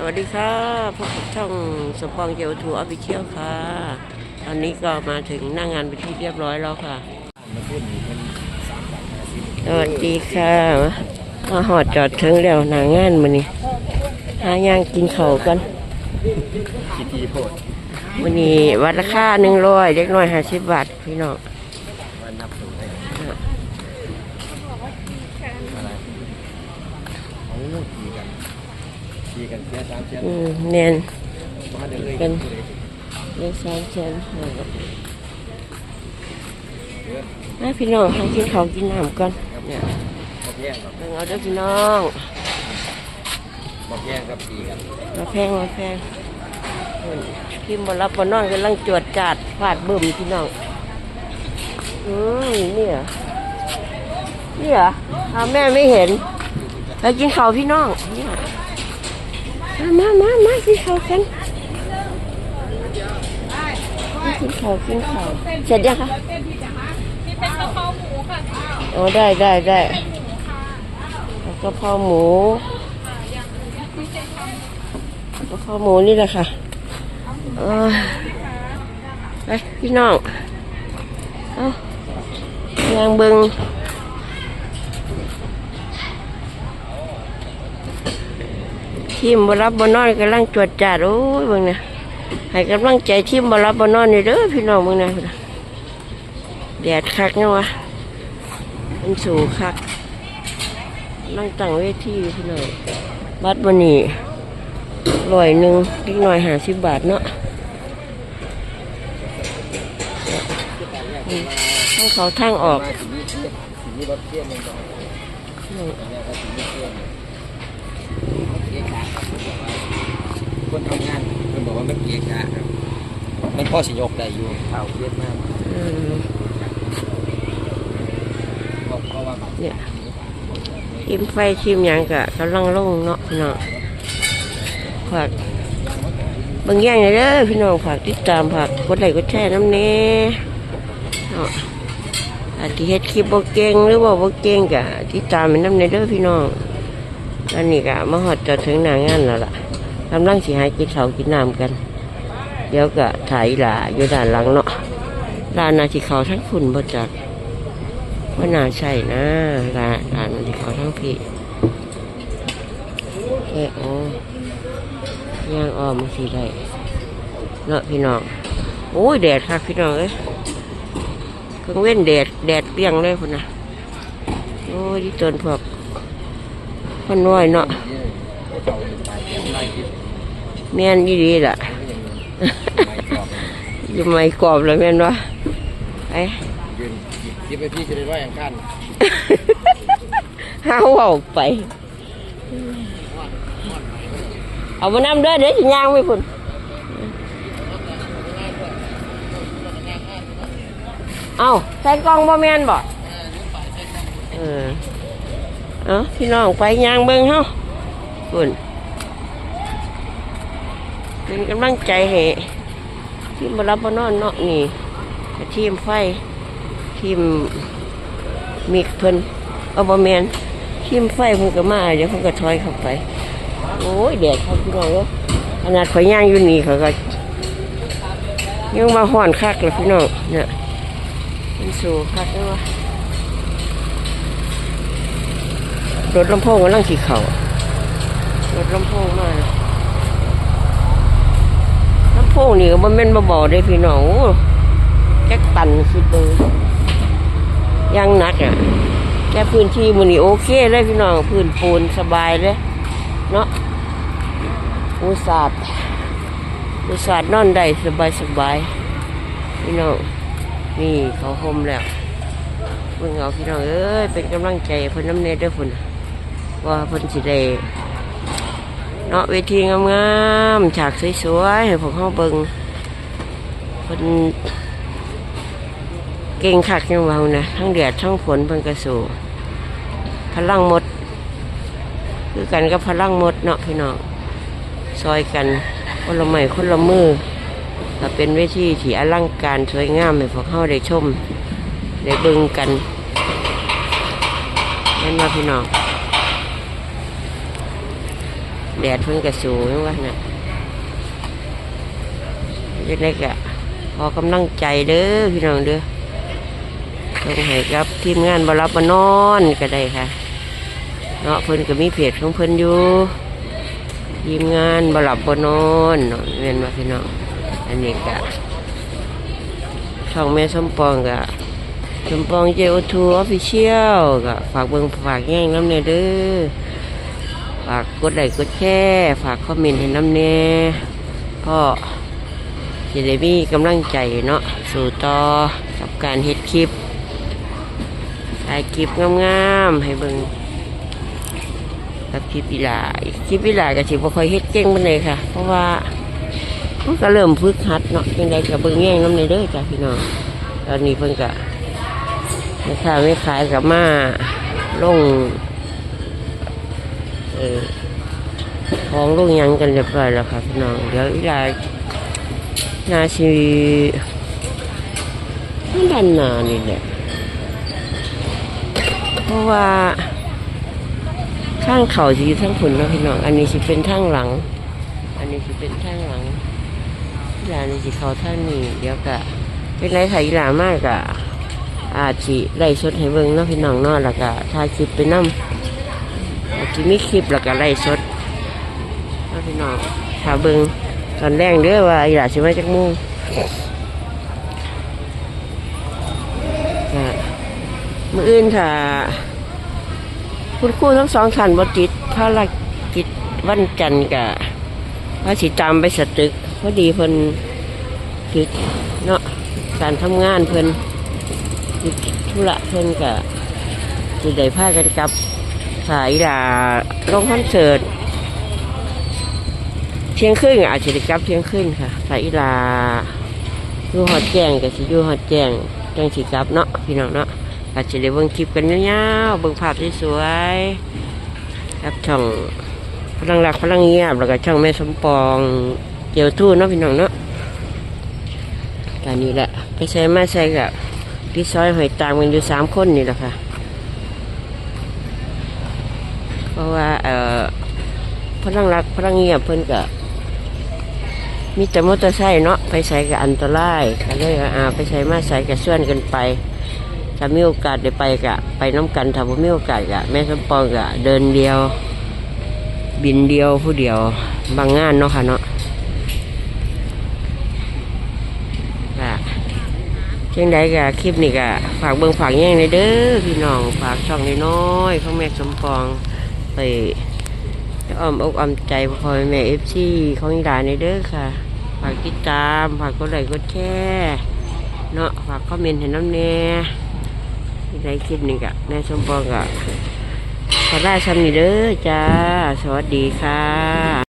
สวัสดีค่ะพบกับช่องสมปองเจวทัวร์ออฟฟิเชียลค่ะ ตอนนี้ก็มาถึงหน้างานเป็นที่เรียบร้อยแล้วค่ะ สวัสดีค่ะมาหอดจอดถึงแล้วหนางานมานี่หาย่างกินเขากันคิดดีโพดวันนี้วัดราคาหนึ่งร้อยเล็กน้อยห้าสิบบาทพี่น้อง สูงได้อะไรเขาขี่กันขี่กันเสียสามเสียอืมเนียนมาเดินเลยเป็น เลขสามเชนแม่พี่น้องให้กินข้าวกินน้ำก่อนเนี่ยบอกแย่งครับเบิ่งเอาเด้อพี่น้องบอกแย่งครับขี่กันมาแพงมาแพงพิมพ์บรับบนนอนกำลังจวดจาดฟาดบึ้มพี่น้องอืมนี่เหรอนี่เหรออ้าวแม่ไม่เห็นไปกินข้าวพี่น้องนี่เหรอ มามามามากินข้าวกันมากินข้าวกินข้าวเสร็จยังคะมีเป็นกะเพราหมูค่ะอ๋อได้ได้ได้แล้วกะเพราหมูกะเพราหมูนี่แหละค่ะเออไปพี่น้อง เอายางเบิง ทีมบรับบนนอนกำลังจวดจาดโอ้ยเบิ่งนะให้กำลังใจทีมบรับบนนอนนี่เด้อพี่น้องเบิ่งนะแดดคักเนาะวะมันสูงคักนั่งตั้งเวทีพี่น้องบัดวันนี้ร้อยหนึ่งเล็กน้อยห้าสิบบาทเนาะอืมทางเขาทางออก คนทำงานมันบอกว่ามันเกียร์ขาครับมันพ่อสิยกได้อยู่เท่าเวียดนามอืมเพราะว่าแบบเนี่ยทิมไฟทิมหยังกะกำลังลงเนาะพี่น้องฝากเบางอย่างเลยเด้อพี่น้องฝากติดตามฝากกดไลค์กดแชร์น้ำเน้เนาะอาจจะเฮ็ดคลิปบ่เก่งหรือว่าบ่เก่งกะติดตามเป็นน้ำเนเด้อพี่น้องตอนนี้กะมาหอดจอดถึงหน้างานแล้วล่ะ กำลังสิหายกินข้าวกินน้ำกัน เดี๋ยวก็ถ่ายหลาอยู่ด้านหลังเนาะร้านนาสิเขาทั้งฝุ่นบ่จักว่าน่าใช่นะร้านร้านมันที่เขาทั้งพี่แค่โอ้ย่างอ้อมสิได้เนาะพี่น้องโอ้ยแดดครับพี่น้องเอ้ยเครื่องเว้นแดดแดดเปรี้ยงเลยพุ่นนะโอ้ยที่ต้นพวกคนน้อยเนาะ แม่นดีดีล่ะไม่กรอบอยู่ไม่กรอบเลยแม่นวะไอ้ยืนคิดไปพี่จะได้ว่าอย่างขั้นห้าวเอาไป เอามานำเด้อเดี๋ยวสิย่างไม่พุ่นเอาใส่กล่องบ่แม่นบ่เออเอาพี่น้องไปย่างเบิ่งเฮาพุ่น เป็นกำลังใจให้ทีมบรับบนอนเนาะนี่ทีมไฟทีมมิกเพิ่นเอาบ่แมนทีมไฟเพิ่นก็มาเดี๋ยวเพิ่นก็ถอยเข้าไป โอ้ยแดดครับพี่น้องขนาดข่อยย่างอยู่นี่เขาก็ยังมาห่อนคักเลยพี่น้องเนี่ยมันสูงคักเลยวะรถลำโพงกำลังสีเขารถลำโพงมาลำ โพงนี่ก็บ่แม่นบ่บาได้พี่น้องแจ็คตันคิดดูยังหนักอะแค่พื้นที่มันนี่โอเคเลยพี่น้องพื้นปูนสบายเลยเนาะอุตสาดอุตสาดนอนได้สบายสบายพี่น้องนี่เขาห่มแล้วเบิ่งเอาพี่น้องเอ้ยเป็นกำลังใจเพิ่นน้ำเนเด้วยพุ่นว่าเพิ่นสิได้ เนาะเวทีงามๆฉากสวยๆให้พวกเขาเบิ่งเพิ่นเก่งคักยังเว่านะทั้งแดดทั้งฝนเพิ่นกระสูพลังหมด คือกันกับพลังหมดเนาะพี่น้องซอยกันคนละไม้คนละมือถ้าเป็นเวทีที่อลังการสวยงามให้พวกเขาได้ชม ได้เบิ่งกันนั่นว่าพี่น้อง แดดเพิ่งกระสูงว่าน่ะยังไงกะขอกำลังใจเด้อพี่น้องเด้อต้องให้กับทีมงานบารับบนอนก็ได้ค่ะเนาะเพิ่นก็มีเพจของเพิ่นอยู่ทีมงานบารับบนอนเนาะเรียนมาพี่น้องอันนี้กะช่องแม่สมปองกะสมปองเจโอทูออฟฟิเชียลกะฝากเบิ่งฝากแย่งน้ำเนยเด้อ ฝากกดไลค์กดแชร์ฝากคอมเมนต์ให้น้ำเนยพ่อจะได้มีกำลังใจเนาะสู่ต่อกับการเฮ็ดคลิปถ่ายคลิปงามๆให้เบิ่งกับคลิปอีหลาคลิปอีหลาก็สิบ่ค่อยเฮ็ดเก่งปานใดค่ะ เพราะว่ามันก็เริ่มฝึกหัดเนาะจังไดก็เบิ่งแย่งน้ำในเด้อจ้ะพี่น้องตอนนี้เพิ่นก็แม่ค้าไม่ขายกับมาลง เออของลงหยังกันเรียบร้อยแล้วค่ะพี่น้องเดี๋ยวอีหลานาสิมันดันหนานี่แหละเพราะว่าข้างเขาจะอยู่ทั้งผุนเนาะพี่น้องอันนี้สิเป็นทางหลัง อันนี้สิเป็นทางหลังอีหลานี่สิเขาทางนี้เดี๋ยวกะเป็นไรค่ะอีหลามากกะอาจสิไล่สดให้เบิ่งเนาะพี่น้องนาะแล้วก็ถ่ายคลิปไปนำ อาจสิมีคลิปแล้วก็ไล่สดนาะพี่น้องถาเบิงตอนแรกเด้อว่าอีหลาสิมาจากมู่ก็มื้ออื่นถ้าคุณครูทั้งสองท่านบติดภารกิจวันจันทร์กับพระสิตามไปสตึกพอดีเพิ่นติดเนาะการทำงานเพิ่นธุระเพิ่นกับสิได้พากันกลับ สายลาลงคอนเสิร์ตเที่ยงครึ่งอาจจะได้กลับเที่ยงครึ่งค่ะ สายลาอยู่หอดแจ้งกับสิอยู่หอดแจ้งจังสิกลับเนาะพี่น้องเนาะอาจจะได้เบิ่งคลิปกันยาวๆเบิ่งภาพสวยๆครับช่องพลังรักพลังเงียบแล้วก็ช่องแม่สมปองเจียวทู่เนาะพี่น้องเนาะการนี้แหละไปใช้มาใช้กับพี่ซอยหอยตางมันอยู่สามคนนี่แหละค่ะ เพ ราะว่าเอ่อพลังรักพลังเงียบเพิ่นก็มีแต่มอเตอร์ไซค์เนาะไปใช้กับอันตรายก็เลยอ่าไปใช้มาใช้กับส่วนกันไปถ้ามีโอกาสได้ไปกะไปน้ำกันถ้าบ่มีโอกาสกะแม่สมปองกะเดินเดียว บินเดียวผู้เดียว บางงานเนาะค่ะเนาะกะเช่นใดกะคลิปนี้กะฝากเบิ่งฝากแย่งในเด้อพี่น้องฝากช่องน้อยๆของแม่สมปอง ไปอ้อมอกอ้อมใจพ่อแม่เอฟซีของอีหลานในเด้อค่ะ ฝากติดตาม ฝากกดไลค์กดแชร์เนาะ ฝากคอมเมนต์ให้น้ำแน่ที่ได้คลิปนี้กะแม่สมปองกะขอได้ชมนี่เด้อจ้า สวัสดีค่ะ